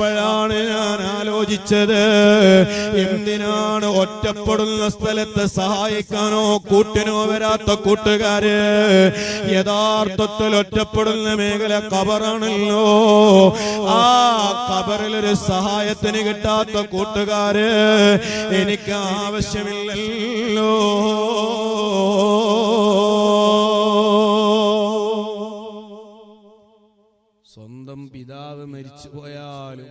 അപ്പോഴാണ് ഞാൻ ആലോചിച്ചത്. എന്തിനാണ് ഒറ്റപ്പെടുന്ന സ്ഥലത്ത് സഹായിക്കാനോ കൂട്ടിനോ വരാത്ത കൂട്ടുകാര്? യഥാർത്ഥത്തിൽ ഒറ്റപ്പെടുന്ന മേഖല കബറാണല്ലോ ആ കബറിലൊരു സഹായത്തിന് കിട്ടാത്ത കൂട്ടുകാര് എനിക്ക് ആവശ്യമില്ലല്ലോ. പിതാവ് മരിച്ചു പോയാലും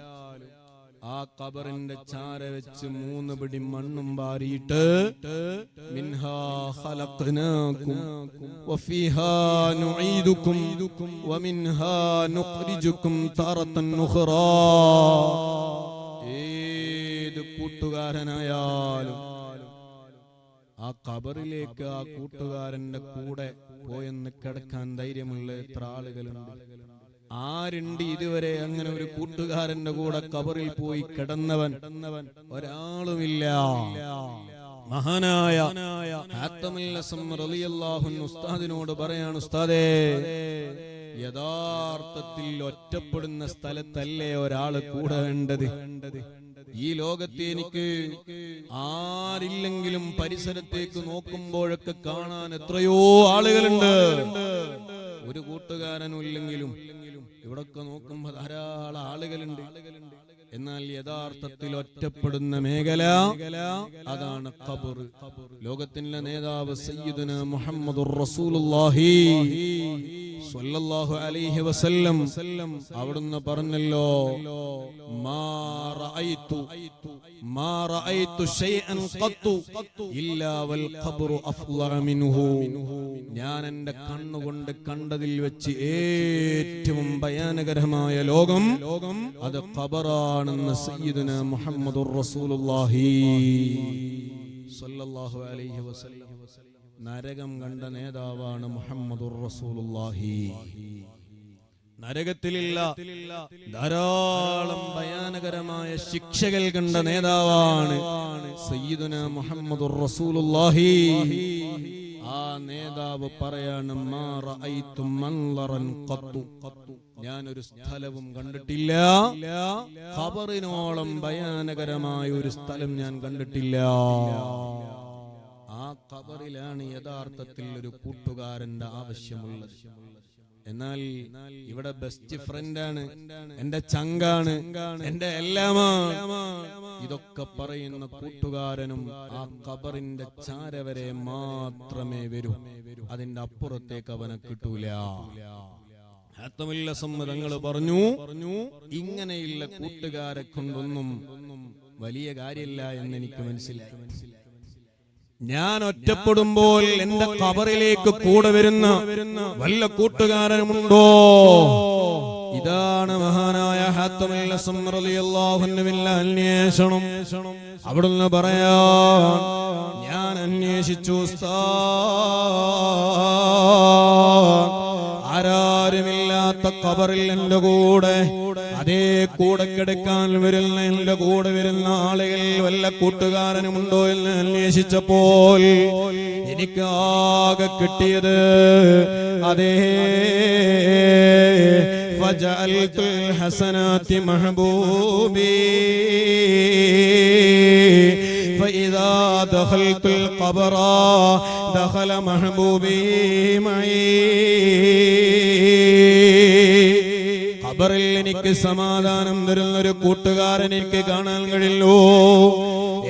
ആ കബറിന്റെ ചാര വെച്ച് മൂന്ന് പിടി മണ്ണും ഉഖ്റാ ഏത് കൂട്ടുകാരനായാലും ആ കബറിലേക്ക് ആ കൂട്ടുകാരന്റെ കൂടെ പോയെന്ന് കിടക്കാൻ ധൈര്യമുള്ള എത്ര ആളുകളുണ്ട്. ആരുണ്ട് ഇതുവരെ അങ്ങനെ ഒരു കൂട്ടുകാരന്റെ കൂടെ കബറിൽ പോയി കിടന്നവൻ? ഒരാളുമില്ല. മഹാനായ ഉസ്താദിനോട് പറയാണ് ഉസ്താദേ യഥാർത്ഥത്തിൽ ഒറ്റപ്പെടുന്ന സ്ഥലത്തല്ലേ ഒരാൾ കൂടെ വേണ്ടത്? ഈ ലോകത്തെ എനിക്ക് ആരില്ലെങ്കിലും പരിസരത്തേക്ക് നോക്കുമ്പോഴൊക്കെ കാണാൻ എത്രയോ ആളുകളുണ്ട്. ഒരു കൂട്ടുകാരനും ഇല്ലെങ്കിലും ഇവിടൊക്കെ നോക്കുമ്പോ ധാരാളം ആളുകളുണ്ട്. എന്നാൽ യഥാർത്ഥത്തിൽ ഒറ്റപ്പെടുന്ന മേഖല അതാണ് ഖബർ ലോകത്തിന്റെ നേതാവ് സയ്യിദുന മുഹമ്മദുർ റസൂലുള്ളാഹി. സ്വല്ലല്ലാഹു അലൈഹി വസല്ലം അവിടുന്ന് പറഞ്ഞല്ലോ മാ റഅയ്തു മാ റഅയ്തു ശൈഅൻ ഖത്തു ഇല്ലാ വൽ ഖബ്റു അഫ്ളഅ മിൻഹു. ഞാൻ എന്റെ കണ്ണുകൊണ്ട് കണ്ടതിൽ വെച്ച് ഏറ്റവും ഭയാനകരമായ ലോകം അത് ഖബറാണെന്ന് സയ്യിദുന മുഹമ്മദുർ റസൂലുള്ളാഹി സല്ലല്ലാഹു അലൈഹി വസല്ലം. നരകം കണ്ട നേതാവാണ് മുഹമ്മദുർ റസൂലുള്ളാഹി. നരകത്തിലില്ല ധാരാളം ഭയാനകരമായ ശിക്ഷകൾ കണ്ട നേതാവാണ് സയ്യിദുന മുഹമ്മദുർ റസൂലുള്ളാഹി. ആ നേതാവ് പറയാണ് ഞാനൊരു സ്ഥലവും കണ്ടിട്ടില്ല. ഖബറിനോളം ഭയാനകരമായ ഒരു സ്ഥലം ഞാൻ കണ്ടിട്ടില്ല. ആ കബറിലാണ് യഥാർത്ഥത്തിൽ ഒരു കൂട്ടുകാരന്റെ ആവശ്യമുള്ളത്. എന്നാൽ ഇവിടെ ബെസ്റ്റ് ഫ്രണ്ടാണ് എന്റെ ചങ്കാണ് എന്റെ എല്ലാമാണ്. ഇതൊക്കെ പറയുന്ന കൂട്ടുകാരനും ആ കബറിന്റെ ചാരവരെ മാത്രമേ വരൂ. അതിന്റെ അപ്പുറത്തേക്ക് അവനെ കിട്ടൂല. സമ്മതങ്ങൾ പറഞ്ഞു പറഞ്ഞു ഇങ്ങനെയുള്ള കൂട്ടുകാരെ കൊണ്ടൊന്നും വലിയ കാര്യമില്ല എന്ന് എനിക്ക് മനസ്സിലായി. ഞാൻ ഒറ്റപ്പെടുമ്പോൾ എന്റെ കബറിലേക്ക് കൂടെ വരുന്ന വല്ല കൂട്ടുകാരനുമുണ്ടോ? ഇതാണ് മഹാനായ അന്വേഷണം. അവിടുന്ന് പറയാ ഞാൻ അന്വേഷിച്ചു ആരാരുമില്ലാത്ത കബറിൽ എന്റെ കൂടെ അതേ കൂടെ കിടക്കാൻ വരുന്ന എന്റെ കൂടെ വരുന്ന ആളുകൾ വല്ല കൂട്ടുകാരനുമുണ്ടോ എന്ന് അന്വേഷിച്ചപ്പോൾ എനിക്ക് ആകെ കിട്ടിയത് അതേ فجعلت الحسنات محبوبي فإذا دخلت القبر دخل محبوبي معي ഖബറിൽ എനിക്ക് സമാധാനം തരുന്ന ഒരു കൂട്ടുകാരൻ എനിക്ക് കാണാൻ കഴിയുള്ളൂ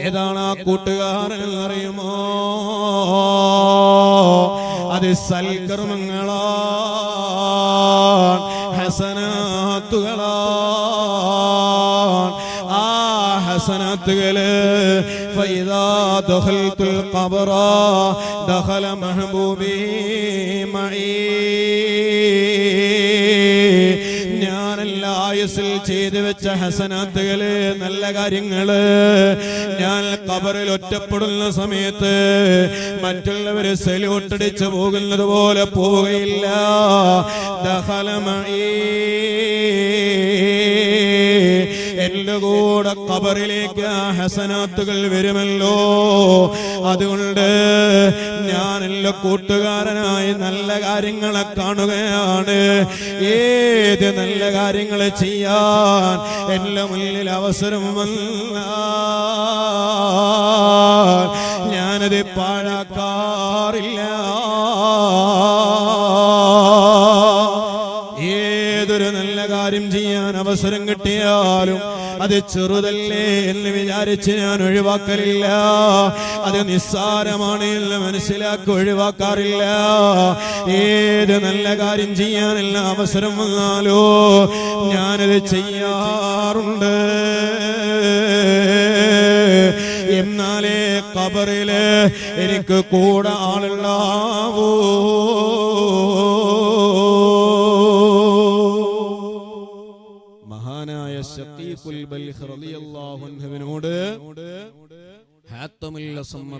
ഏതാണ് ആ കൂട്ടുകാരൻ എന്നറിയുമോ അത് സൽക്കർമ്മങ്ങളാ ഹസനാത്തുകളാ ആ ഹസനാത്തുകള് فإذا دخلت القبر دخل محبوبي معي ആയുസിൽ ചെയ്തു വെച്ച ഹസനാത്തുകൾ നല്ല കാര്യങ്ങൾ. ഞാൻ കബറിൽ ഒറ്റപ്പെടുന്ന സമയത്ത് മറ്റുള്ളവര് സെലൂട്ടടിച്ചു പോകുന്നത് പോലെ പോവുകയില്ല. ദഹലമഴീ. എന്റെ കൂടെ കബറിലേക്ക് ഹസനാത്തുകൾ വരുമല്ലോ. അതുകൊണ്ട് ഞാൻ എല്ലാ കൂട്ടുകാരനായി നല്ല കാര്യങ്ങളെ കാണുകയാണ്. ഏത് നല്ല കാര്യങ്ങൾ ചെയ്യാൻ എല്ലാ മുന്നിൽ അവസരം വന്ന ഞാനത് പാഴാക്കാറില്ല. ഏതൊരു നല്ല കാര്യം ചെയ്യാൻ അവസരം കിട്ടിയാലും അത് ചെറുതല്ലേ എന്ന് വിചാരിച്ച് ഞാൻ ഒഴിവാക്കലില്ല. അത് നിസ്സാരമാണ് എന്ന് മനസ്സിലാക്കി ഒഴിവാക്കാറില്ല. ഏത് നല്ല കാര്യം ചെയ്യാനല്ല അവസരം വന്നാലോ ഞാനത് ചെയ്യാറുണ്ട്. എന്നാലേ കബറിൽ എനിക്ക് കൂടെ ആളുള്ളാവൂ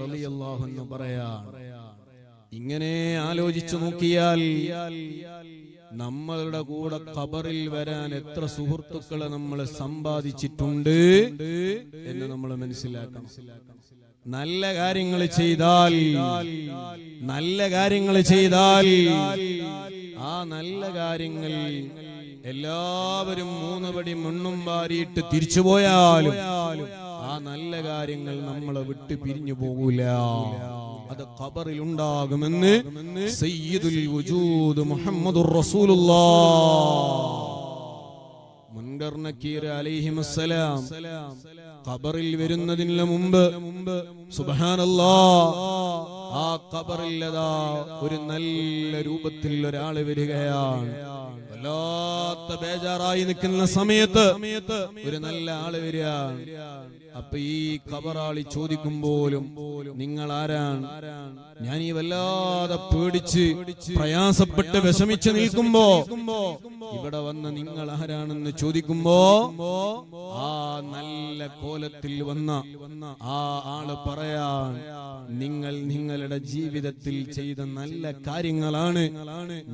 റളിയല്ലാഹു പറയാണ് ഇങ്ങനെ ആലോചിച്ചു നോക്കിയാൽ നമ്മളുടെ കൂടെ ഖബറിൽ വരാൻ എത്ര സുഹൃത്തുക്കളെ നമ്മൾ സമ്പാദിച്ചിട്ടുണ്ട് എന്ന് നമ്മൾ മനസ്സിലാക്കണം. നല്ല കാര്യങ്ങൾ ചെയ്താൽ നല്ല കാര്യങ്ങൾ ചെയ്താൽ ആ നല്ല കാര്യങ്ങൾ എല്ലാവരും മൂന്ന് പടി മണ്ണും വാരിയിട്ട് തിരിച്ചുപോയാലും ആ നല്ല കാര്യങ്ങൾ നമ്മളെ വിട്ട് പിരിഞ്ഞു പോകൂല. അത് ഖബറിൽ ഉണ്ടാകുമെന്ന് സയ്യിദുൽ വജൂദ് മുഹമ്മദുർ റസൂലുള്ളാഹ്. മുൻകർ ഖബറിൽ വരുന്നതിന് മുമ്പ് സുബ്ഹാനല്ലാ ആ കബറില്ലതാ ഒരു നല്ല രൂപത്തിൽ ഒരാൾ വരികയാണ്. വല്ലാത്ത ബേജാറായി നിൽക്കുന്ന സമയത്ത് ഒരു നല്ല ആൾ വരികയാണ്. അപ്പൊ ഈ ഖബറാളി ചോദിക്കുമ്പോലും നിങ്ങൾ ആരാണ് ഞാൻ ഈ വല്ലാതെ പേടിച്ച് പ്രയാസപ്പെട്ട് വിഷമിച്ച് നിൽക്കുമ്പോ ഇവിടെ വന്ന് നിങ്ങൾ ആരാണെന്ന് ചോദിക്കുമ്പോ ആ നല്ല കോലത്തിൽ വന്ന ആ ആൾ പറയാൻ നിങ്ങൾ നിങ്ങളുടെ ജീവിതത്തിൽ ചെയ്ത നല്ല കാര്യങ്ങളാണ്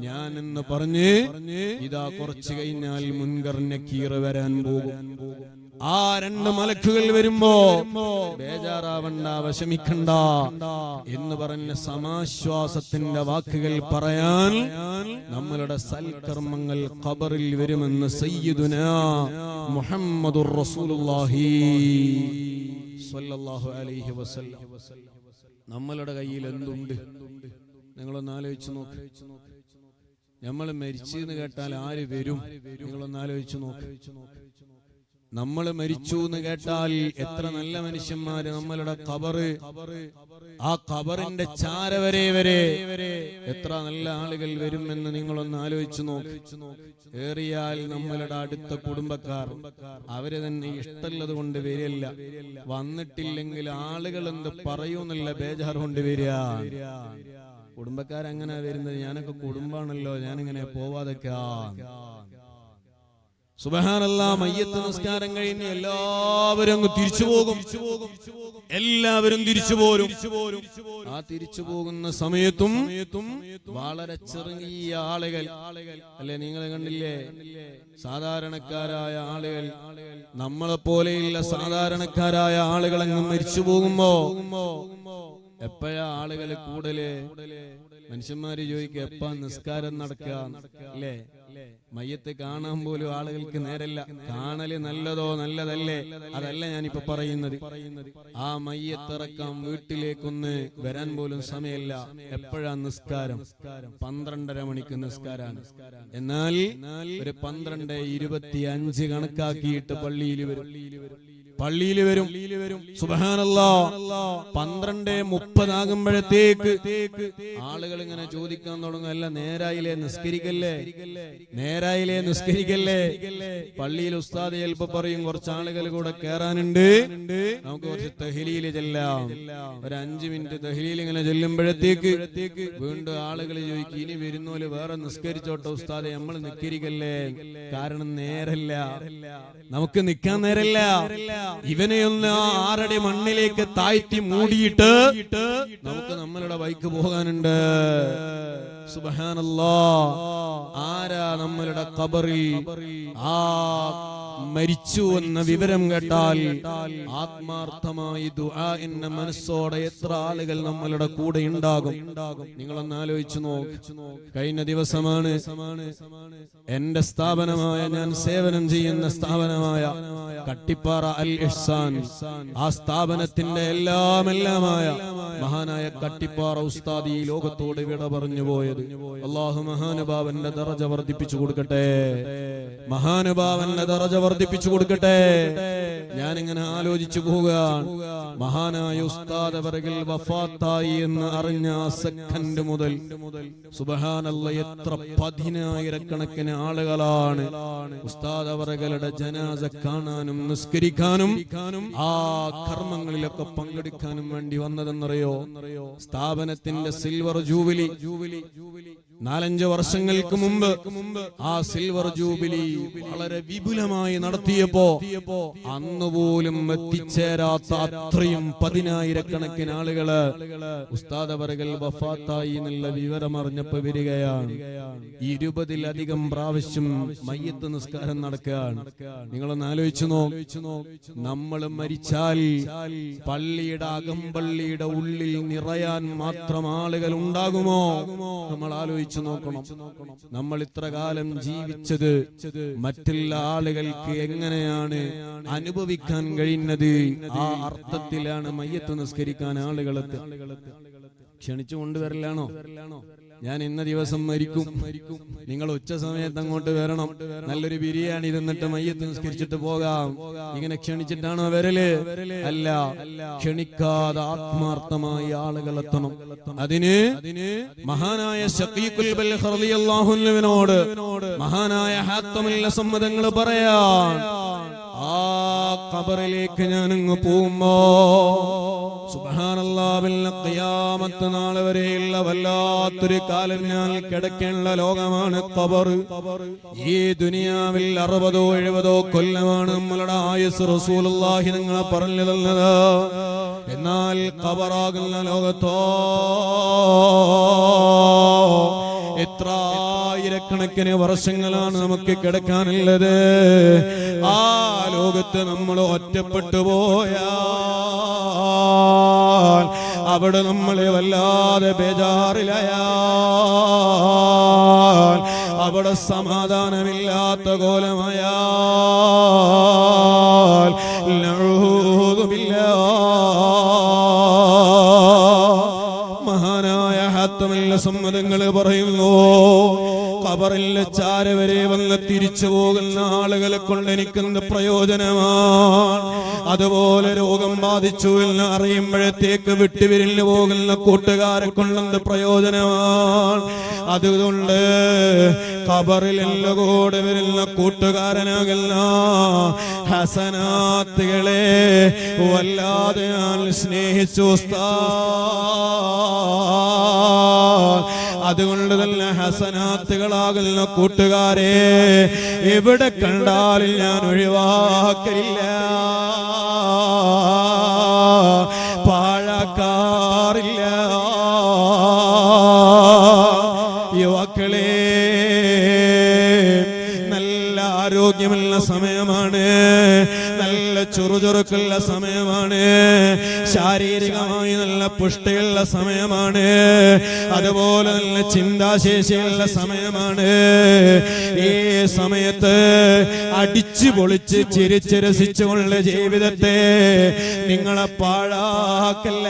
ഞാൻ എന്ന് പറഞ്ഞ് ഇതാ കുറച്ചു കഴിഞ്ഞാൽ മുൻകറിനെ കീറ് വരാൻ പോകും. ആ രണ്ട് മലക്കുകൾ വരുമ്പോ ബേജാറാവണ്ട വിഷമിക്കണ്ട എന്ന് പറഞ്ഞ സമാശ്വാസത്തിന്റെ വാക്കുകൾ പറയാൻ നമ്മളുടെ സൽക്കർമ്മങ്ങൾ ഖബറിൽ വരുമെന്ന് സയ്യിദുന മുഹമ്മദുർ റസൂലുള്ളാഹി സ്വല്ലല്ലാഹു അലൈഹി വസല്ലം. നമ്മളുടെ കയ്യിൽ എന്തുണ്ട്? നിങ്ങളൊന്ന് ആലോചിച്ച് നോക്ക്. നമ്മൾ മരിച്ചു എന്ന് കേട്ടാൽ ആര് വരും? നിങ്ങളൊന്ന് ആലോചിച്ച് നോക്ക്. നമ്മൾ മരിച്ചു എന്ന് കേട്ടാൽ എത്ര നല്ല മനുഷ്യന്മാര് നമ്മളുടെ കബറ് ആ കബറിന്റെ ചാര വരെ വരെ എത്ര നല്ല ആളുകൾ വരുമെന്ന് നിങ്ങളൊന്ന് ആലോചിച്ചു നോക്ക്. ഏറിയാൽ നമ്മളുടെ അടുത്ത കുടുംബക്കാർ. അവർ തന്നെ ഇഷ്ടമുള്ളത് കൊണ്ട് വരില്ല. വന്നിട്ടില്ലെങ്കിൽ ആളുകൾ എന്ത് പറയൂന്നുള്ള ബേജാർ കൊണ്ട് വരിക. കുടുംബക്കാരങ്ങനെ വരുന്നത്? ഞാനൊക്കെ കുടുംബാണല്ലോ. ഞാനിങ്ങനെ പോവാതൊക്കെ സുബഹാനല്ല മയ്യത്ത് നിസ്കാരം കഴിഞ്ഞ് എല്ലാവരും തിരിച്ചു പോകും. എല്ലാവരും തിരിച്ചു പോരും. ആ തിരിച്ചു പോകുന്ന സമയത്തും വളരെ ചെറിയ ആളുകൾ അല്ലെ നിങ്ങൾ കണ്ടില്ലേ? സാധാരണക്കാരായ ആളുകൾ നമ്മളെ പോലെയുള്ള സാധാരണക്കാരായ ആളുകൾ അങ്ങ് മരിച്ചു പോകുമ്പോ എപ്പോഴാ ആളുകൾ കൂടൽ മനുഷ്യന്മാര് ചോദിക്കുക എപ്പാ നിസ്കാരം നടക്കുക അല്ലേ? മയ്യത്ത് കാണാൻ പോലും ആളുകൾക്ക് നേരല്ല. കാണൽ നല്ലതോ നല്ലതല്ലേ? അതല്ല ഞാനിപ്പോ പറയുന്നത്. ആ മയ്യത്തിറക്കാൻ വീട്ടിലേക്കൊന്ന് വരാൻ പോലും സമയമില്ല. എപ്പോഴാ നിസ്കാരം? പന്ത്രണ്ടര മണിക്ക് നിസ്കാരാണ്. എന്നാൽ ഒരു പന്ത്രണ്ട് ഇരുപത്തി അഞ്ച് കണക്കാക്കിയിട്ട് പള്ളിയിൽ വരും. പള്ളിയിൽ വരും. സുബഹാനല്ലാ. പന്ത്രണ്ട് മുപ്പതാകുമ്പോഴത്തേക്ക് ആളുകൾ ഇങ്ങനെ ചോദിക്കാൻ തുടങ്ങും. അല്ല നേരായില്ലേ നിസ്കരിക്കല്ലേ? നേരായില്ലേ നിസ്കരിക്കല്ലേ? പള്ളിയിൽ ഉസ്താദ് ചിലപ്പോ പറയും കുറച്ച് ആളുകൾ കൂടെ കേറാനുണ്ട്. നമുക്ക് കുറച്ച് തഹലിയിൽ ചെല്ലാം. ഒരു അഞ്ചു മിനിറ്റ് തഹ്ലീൽ ഇങ്ങനെ ചെല്ലുമ്പോഴത്തേക്ക് വീണ്ടും ആളുകൾ ചോദിക്കും ഇനി വരുന്നോൽ വേറെ നിസ്കരിച്ചോട്ടെ ഉസ്താദെ നമ്മൾ നിസ്കരിക്കല്ലേ? കാരണം നേരല്ല. നമുക്ക് നിക്കാൻ നേരല്ല. ഇവനെ ഒന്ന് ആ ആറടി മണ്ണിലേക്ക് താഴ്ത്തി മൂടിയിട്ട് നമുക്ക് നമ്മളുടെ ബൈക്ക് പോകാനുണ്ട്. സുബഹാനല്ലാ. ആരാ നമ്മളുടെ കബറിൽ ആ മരിച്ചു എന്ന വിവരം കേട്ടാൽ ആത്മാർത്ഥമായി ദുആ എന്ന മനസ്സോടെ എത്ര ആളുകൾ നമ്മളുടെ കൂടെ ഉണ്ടാകും? നിങ്ങളൊന്ന് ആലോചിച്ചു നോക്ക്. കഴിഞ്ഞ ദിവസമാണ് എന്റെ സ്ഥാപനമായ ഞാൻ സേവനം ചെയ്യുന്ന സ്ഥാപനമായ കട്ടിപ്പാറ അൽ ഇഹ്സാൻ. ആ സ്ഥാപനത്തിന്റെ എല്ലാം എല്ലാമായ മഹാനായ കട്ടിപ്പാറ ഉസ്താദി ഈ ലോകത്തോട് വിട പറഞ്ഞു പോയത് അള്ളാഹു മഹാനുഭാവന്റെ ദറജ വർദ്ധിപ്പിച്ചു കൊടുക്കട്ടെ. മഹാനുഭാവന്റെ ദറജ വർദ്ധിപ്പിച്ചു കൊടുക്കട്ടെ. ഞാൻ ഇങ്ങനെ ആലോചിച്ചു പോവുകയാണ്. മഹാനായ ഉസ്താദ് അവരകിൽ വഫാത്തായി എന്ന് അറിഞ്ഞ സെക്കൻഡ് മുതൽ സുബഹാനല്ല എത്ര പതിനായിരക്കണക്കിന് ആളുകളാണ് ഉസ്താദ് അവരകളുടെ ജനാസ കാണാനും നിസ്കരിക്കാനും ആ കർമ്മങ്ങളിലൊക്കെ പങ്കെടുക്കാനും വേണ്ടി വന്നതെന്നറിയോ? സ്ഥാപനത്തിന്റെ സിൽവർ ജൂബിലി ജൂബിലി ജൂബിലി നാലഞ്ച് വർഷങ്ങൾക്ക് മുമ്പ് ആ സിൽവർ ജൂബിലി വളരെ വിപുലമായി നടത്തിയപ്പോ അന്ന് പോലും എത്തിച്ചേരാത്ത അത്രയും പതിനായിരക്കണക്കിന് ആളുകൾ ഉസ്താദ് അവറുകൾ വഫാത്തായി എന്നുള്ള വിവരം അറിഞ്ഞപ്പോ വരികയാണ്. ഇരുപതിലധികം പ്രാവശ്യം മയ്യത്ത് നിസ്കാരം നടക്കുകയാണ്. നിങ്ങളൊന്ന് ആലോചിച്ചു നമ്മൾ മരിച്ചാൽ പള്ളിയുടെ അകമ്പള്ളിയുടെ ഉള്ളിൽ നിറയാൻ മാത്രം ആളുകൾ ഉണ്ടാകുമോ? നമ്മൾ ആലോചിച്ചു നോക്കണം. നമ്മൾ ഇത്ര കാലം ജീവിച്ചത് മറ്റുള്ള ആളുകൾക്ക് എങ്ങനെയാണ് അനുഭവിക്കാൻ കഴിയുന്നത്? ആ അർത്ഥത്തിലാണ് മയ്യത്ത് നിസ്കരിക്കാൻ ആളുകൾ ക്ഷണിച്ചു കൊണ്ടുവരലാണോ? ഞാൻ ഇന്ന ദിവസം മരിക്കും. നിങ്ങൾ ഉച്ച സമയത്ത് അങ്ങോട്ട് വരണം. നല്ലൊരു ബിരിയാണി തിന്നിട്ട് മയ്യത്ത് നിസ്കരിച്ചിട്ട് പോകാം. ഇങ്ങനെ ക്ഷണിച്ചിട്ടാണോ വരൽ? അല്ല. ക്ഷണിക്കാതെ ആത്മാർത്ഥമായി ആളുകൾ എത്തണം. അതിന് മഹാനായ അൻഹുവിനോട് മഹാനായ ഹാത്തമില്ല സമ്മതങ്ങൾ പറയാൻ ആ ഖബറിലേക്ക് ഞാൻ അങ്ങ് പോകുമ്പോ ഖിയാമത്ത് നാളെ വരെയുള്ള വല്ലാത്തൊരു കാലം ഞാൻ കിടക്കേണ്ട ലോകമാണ് ഖബർ. ഈ ദുനിയാവിൽ അറുപതോ എഴുപതോ കൊല്ലമാണ് നമ്മളുടെ ആയുസ് റസൂലുള്ളാഹി നിങ്ങളെ പറഞ്ഞു തന്നത്. എന്നാൽ ഖബറാകുന്ന ലോകത്തോ എത്ര ആയിരക്കണക്കിന് വർഷങ്ങളാണ് നമുക്ക് കിടക്കാനുള്ളത്. ആ ലോകത്ത് നമ്മൾ ഒറ്റപ്പെട്ടു പോയാൽ അവിടെ നമ്മളെ വല്ലാതെ ബേജാറിലായാൽ അവിടെ സമാധാനമില്ലാത്ത കോലമായാൽ നഴുതുമില്ല മഹാനായ ഹാത്തമല്ല സമ്മതങ്ങൾ പറയുന്നു. കബറിൽ ചാരവരെ തിരിച്ചു പോകുന്ന ആളുകളെ കൊണ്ട് എനിക്കെന്ത് പ്രയോജനമാണ് അതുപോലെ രോഗം ബാധിച്ചു എന്ന് അറിയുമ്പോഴത്തേക്ക് വിട്ടുപിരിഞ്ഞു പോകുന്ന കൂട്ടുകാരെ കൊണ്ടെന്ത് പ്രയോജനമാണ് അതുകൊണ്ട് കബറിൽ എല്ലാ കൂടെ വരുന്ന കൂട്ടുകാരനാകുന്ന ഹസനാത്തുകളെ വല്ലാതെ ഞാൻ സ്നേഹിച്ചു. അതുകൊണ്ട് തന്നെ ഹസനാത്തുകളാകുന്ന കൂട്ടുകാരെ എവിടെ കണ്ടാലും ഞാൻ ഒഴിവാക്കില്ല. പാഴക്കാറില്ല. യുവാക്കളെ നല്ല നല്ല ചുറുചുറുക്കുള്ള സമയമാണ്. ശാരീരികമായി നല്ല പുഷ്ടിയുള്ള സമയമാണ്. അതുപോലെ നല്ല ചിന്താശേഷിയുള്ള സമയമാണ്. ഈ സമയത്ത് അടിച്ചു പൊളിച്ച് ചിരിച്ച് രസിച്ചുകൊള്ള ജീവിതത്തെ നിങ്ങളെ പാഴാക്കല്ല.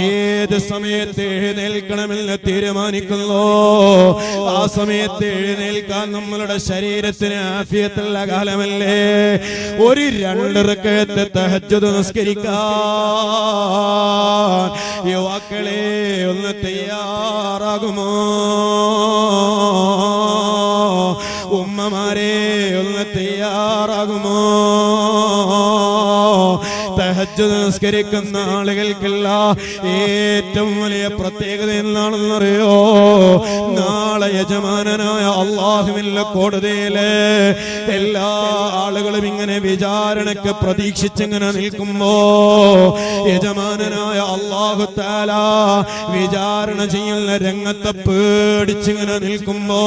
ഏത് സമയത്ത് എഴുന്നേൽക്കണമെന്ന് തീരുമാനിക്കുന്നു? ആ സമയത്ത് എഴുന്നേൽക്കാൻ നമ്മളുടെ ശരീരത്തിന് ആഫിയത്തുള്ള കാലമല്ലേ? ഒരു രണ്ട് റക്കയത്തെ തഹജ്ജുദ് നിസ്കരിക്കാൻ. യുവാക്കളെ ഒന്ന് തയ്യാറാകുമോ? ഉമ്മമാരെ ഒന്ന് തയ്യാറാകുമോ? തഹജ്ജുദ് നിസ്കരിക്കുന്ന ആളുകൾക്കുള്ള ഏറ്റവും വലിയ പ്രത്യേകത എന്താണെന്നറിയോ നാളെ യജമാനനായ അള്ളാഹുവിന്റെ കോടതിയിൽ എല്ലാ ആളുകളും ഇങ്ങനെ വിചാരണക്ക് പ്രതീക്ഷിച്ചിങ്ങനെ നിൽക്കുമ്പോ യജമാനനായ അള്ളാഹു താല വിചാരണ ചെയ്യുന്ന രംഗത്തെ പേടിച്ചിങ്ങനെ നിൽക്കുമ്പോ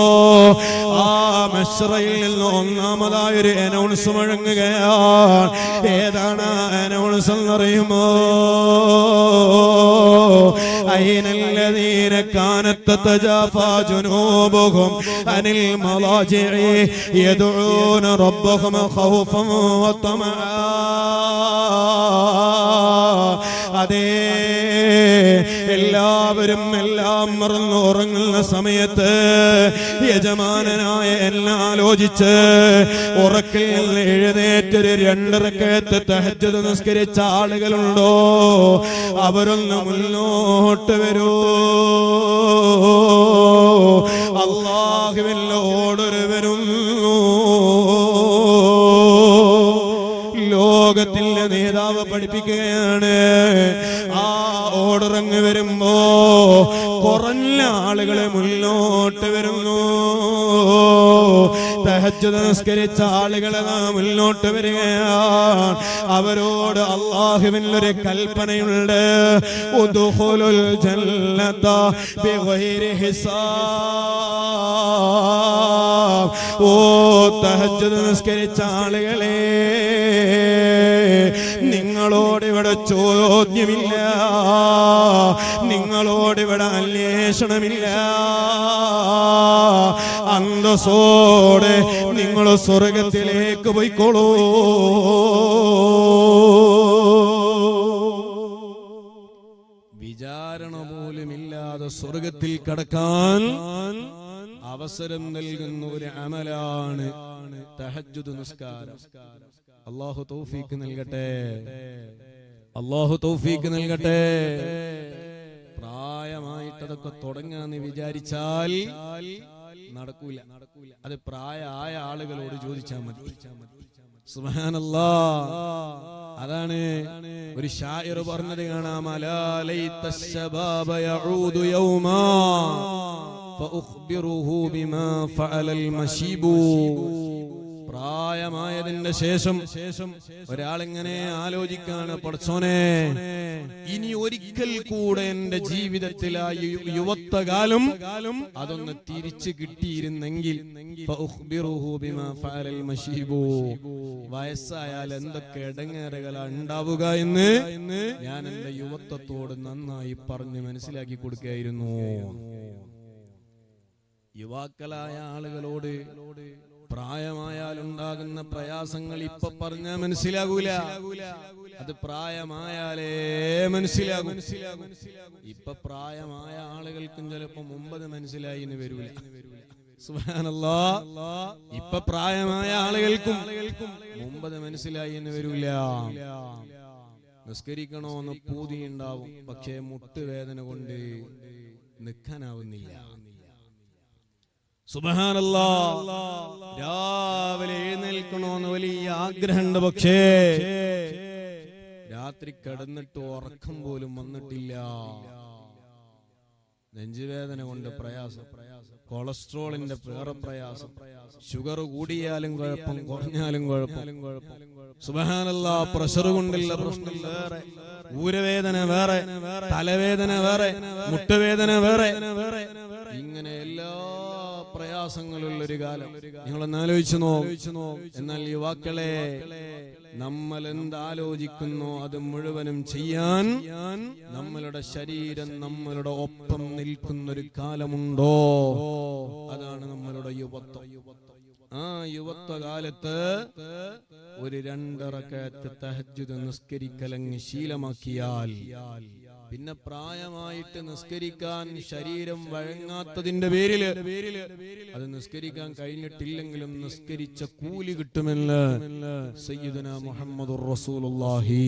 ആ മെഷറയിൽ നിന്ന് ഒന്നാമതായൊരു അനൗൺസ് മുഴങ്ങുകയാണ്. ഏതാണ് പറയുമോ അയിനല്ലതീര കാനത്ത ജുനൂബുഹും അനിൽ മലാജിഇ യദുഊന റബ്ബഹും ഖൗഫം വതമആ അതേ. എല്ലാവരും എല്ലാം മറന്നു ഉറങ്ങുന്ന സമയത്ത് എല്ലാം ആലോചിച്ച് ഉറക്കിൽ നിന്ന് എഴുന്നേറ്റൊരു രണ്ടിറക്കത്ത് തഹജത് നിസ്കരിച്ച ആളുകളുണ്ടോ? അവരൊന്ന് മുന്നോട്ട് വരൂ. അള്ളാഹുവിനോടൊരു വരുന്നു ലോകത്തിന്റെ നേതാവ് പഠിപ്പിക്കുകയാണ്. ആ ഓർഡർ അങ്ങ് വരുമ്പോ കുറഞ്ഞ ആളുകളെ മുന്നോട്ട് തഹജ്ജുദ് നമസ്കരിച്ച ആളുകളെ നാം മുന്നോട്ട് വരികയാണ്. അവരോട് കൽപ്പനയുണ്ട്. ജന്നത ബിഗൈരി ഹിസാബ്. ഓ തഹജ്ജുദ് നമസ്കരിച്ച ആളുകളെ നിങ്ങളോട് ഇവിടെ ചോദ്യമില്ല. നിങ്ങളോട് ഇവിടെ അന്വേഷണമില്ല. അന്തസ്സോടെ നിങ്ങൾ സ്വർഗത്തിലേക്ക് പോയിക്കോളൂ. വിചാരണ പോലുമില്ലാതെ സ്വർഗത്തിൽ കടക്കാൻ അവസരം നൽകുന്ന ഒരു അമലാണ് തഹജ്ജുദ് നിസ്കാരം. അള്ളാഹു തൗഫീക്ക് നൽകട്ടെ അള്ളാഹു തൗഫീക്ക് നൽകട്ടെ പ്രായമായിട്ടതൊക്കെ തുടങ്ങാന്ന് വിചാരിച്ചാൽ നടക്കൂല നടക്കൂല അത് പ്രായമായ ആളുകളോട് ചോദിച്ചാൽ മതി സുബ്ഹാനല്ലാ അതാണ് ഒരു ഷായിർ പറഞ്ഞത് കാണാം അലാ ലൈത الشباب يعود يوما فأخبره بما فعل المشيب പ്രായമായതിന്റെ ശേഷം ഒരാളിങ്ങനെ ആലോചിക്കാണ് പഠിച്ചോനെ ഇനി ഒരിക്കൽ കൂടെ എന്റെ ജീവിതത്തിൽ ആ യു- യുവത്വകാലം കാലം അതൊന്ന് തിരിച്ചു കിട്ടിയിരുന്നെങ്കിൽ. വയസ്സായാൽ എന്തൊക്കെ ഇടങ്ങേറുകളാ ഉണ്ടാവുക എന്ന് ഞാൻ എന്റെ യുവത്വത്തോട് നന്നായി പറഞ്ഞ് മനസ്സിലാക്കി കൊടുക്കുകയായിരുന്നു യുവാക്കളായ ആളുകളോട് പ്രായമായാൽ ഉണ്ടാകുന്ന പ്രയാസങ്ങൾ ഇപ്പൊ പറഞ്ഞാൽ മനസ്സിലാകൂല. അത് പ്രായമായാലേ മനസ്സിലാകും. ഇപ്പൊ പ്രായമായ ആളുകൾക്കും ചിലപ്പോ മുമ്പത് മനസ്സിലായി എന്ന് വരൂല. ഇപ്പൊ പ്രായമായ ആളുകൾക്കും മുമ്പത് മനസ്സിലായി എന്ന് വരൂല. നിസ്കരിക്കണോന്ന് പൂതി ഉണ്ടാവും പക്ഷേ മുട്ടുവേദന കൊണ്ട് നിൽക്കാനാവുന്നില്ല സുബഹാനല്ലാ. രാവിലെ എഴുന്നേൽക്കണോന്ന് വലിയ ആഗ്രഹമുണ്ട് പക്ഷേ. രാത്രി കടന്നിട്ട് ഉറക്കം പോലും വന്നിട്ടില്ല. നെഞ്ചുവേദന കൊണ്ട് പ്രയാസം. കൊളസ്ട്രോളിന്റെ വേറെ പ്രയാസം. ഷുഗർ കൂടിയാലും കുഴപ്പം കുറഞ്ഞാലും കുഴപ്പം. സുബഹാനല്ല പ്രഷർ കൊണ്ടുള്ള പ്രശ്നം വേറെ ഊരവേദന വേറെ തലവേദന വേറെ മുട്ടുവേദന വേറെ. ഇങ്ങനെ എല്ലാ പ്രയാസങ്ങളുള്ള ഒരു കാലം. നിങ്ങളൊന്ന് ആലോചിച്ചു നോ എന്നാൽ യുവാക്കളെ നമ്മൾ എന്താലോചിക്കുന്നോ അത് മുഴുവനും ചെയ്യാൻ നമ്മളുടെ ശരീരം നമ്മളുടെ ഒപ്പം നിൽക്കുന്ന ഒരു കാലമുണ്ടോ? അതാണ് നമ്മളുടെ യുവത്വം. ആ യുവത്വ കാലത്ത് ഒരു രണ്ടറക്കത്ത് തഹജുദ് നിസ്കരിക്കലങ്ങ് ശീലമാക്കിയാൽ പിന്നെ പ്രായമായിട്ട് നിസ്കരിക്കാൻ ശരീരം വഴങ്ങാത്തതിന്റെ പേരിൽ അത് നിസ്കരിക്കാൻ കഴിഞ്ഞിട്ടില്ലെങ്കിലും നിസ്കരിച്ച കൂലി കിട്ടുമെന്ന് സയ്യിദന മുഹമ്മദ് റസൂലുള്ളാഹി.